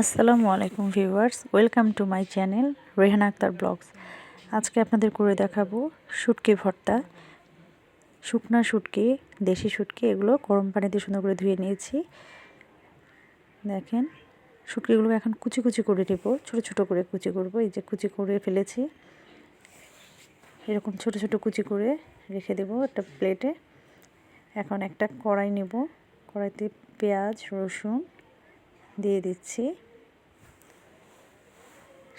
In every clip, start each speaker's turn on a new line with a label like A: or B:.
A: আসসালামু আলাইকুম viewers, welcome to my channel Rehana Akter blogs. আজকে আপনাদের করে দেখাবো শুটকি ভর্তা। শুকনা শুটকি, দেশি শুটকি, এগুলো গরম পানিতে সুন্দর করে ধুয়ে নিয়েছি। দেখেন শুটকিগুলো এখন কুচি কুচি করে নেব, ছোট ছোট করে কুচি করব, এই যে কুচি করে ফেলেছি। এরকম ছোট ছোট কুচি করে রেখে দেব একটা প্লেটে। এখন একটা কড়াই নেব, কড়াইতে পেঁয়াজ, রসুন দিয়ে দিচ্ছি।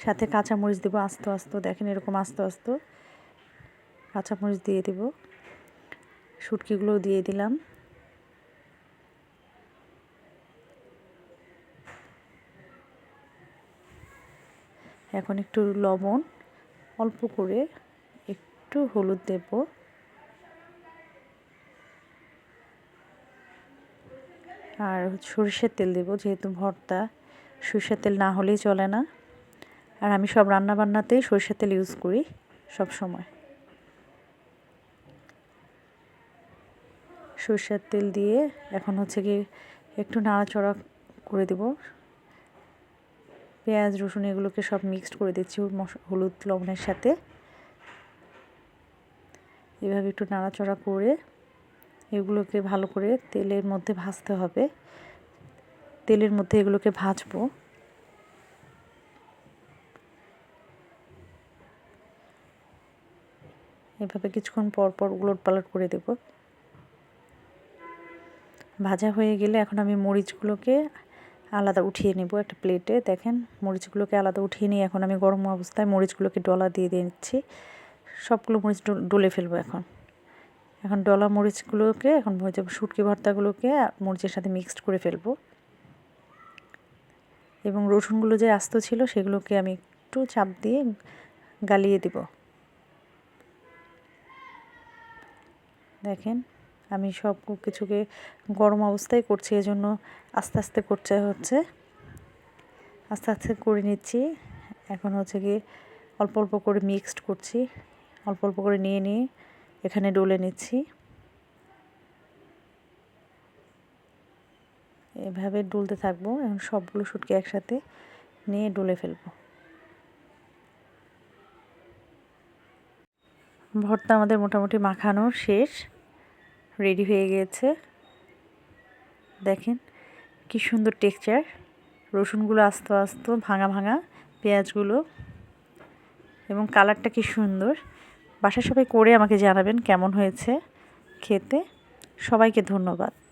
A: সাথে কাঁচামরিচ দেবো, আস্তে আস্তে, দেখেন এরকম আস্তে আস্তে। কাঁচামরিচ দিয়ে দেব। শুটকিগুলো দিয়ে দিলাম। এখন একটু লবণ, অল্প করে একটু হলুদ দেব। আর সরিষার তেল দেবো, যেহেতু ভর্তা। সরিষার তেল না হলেই চলে না। আর আমি সব রান্না বান্নাতেই সরিষার তেল ইউজ করি সব সময়। সরিষার তেল দিয়ে এখন হচ্ছে কি একটু নাড়াচড়া করে দেব। পেঁয়াজ, রসুন এগুলোকে সব মিক্সড করে দিচ্ছি হলুদ, লবণের সাথে। এভাবে একটু নাড়াচড়া করে এগুলোকে ভালো করে তেলের মধ্যে ভাজতে হবে। তেলের মধ্যে এগুলোকে ভাজবো। এভাবে কিছুক্ষণ পর পর উলট পালট করে দেব। ভাজা হয়ে গেলে এখন আমি মরিচগুলোকে আলাদা উঠিয়ে নেব একটা প্লেটে। দেখেন, মরিচগুলোকে আলাদা উঠিয়ে নিয়ে এখন আমি গরম অবস্থায় মরিচগুলোকে ডলা দিয়ে দিচ্ছি। সবগুলো মরিচ ডলে ফেলব এখন। এখন ডলা মরিচগুলোকে, এখন শুটকি ভর্তাগুলোকে মরিচের সাথে মিক্সড করে ফেলব। এবং রসুনগুলো যে আস্ত ছিল সেগুলোকে আমি একটু চাপ দিয়ে গালিয়ে দিব। দেখেন, আমি সব কিছুকে গরম অবস্থায় করছি, এজন্য আস্তে আস্তে করতে হচ্ছে। আস্তে আস্তে করে নিচ্ছি। এখন হচ্ছে কি অল্প অল্প করে মিক্সড করছি। অল্প অল্প করে নিয়ে নিয়ে এখানে ডলে নিচ্ছি। এভাবে ডলতে থাকব। এখন সবগুলো শুটকি একসাথে নিয়ে ডলে ফেলব। ভর্তা আমাদের মোটামুটি মাখানো শেষ। রেডি হয়ে গিয়েছে দেখেন কি সুন্দর টেক্সচার। রসুনগুলো আস্তে আস্তে, ভাঙা ভাঙা, পেঁয়াজগুলো। এবং কালারটা কি সুন্দর। বাসায় সবাই করে আমাকে জানাবেন কেমন হয়েছে খেতে। সবাইকে ধন্যবাদ।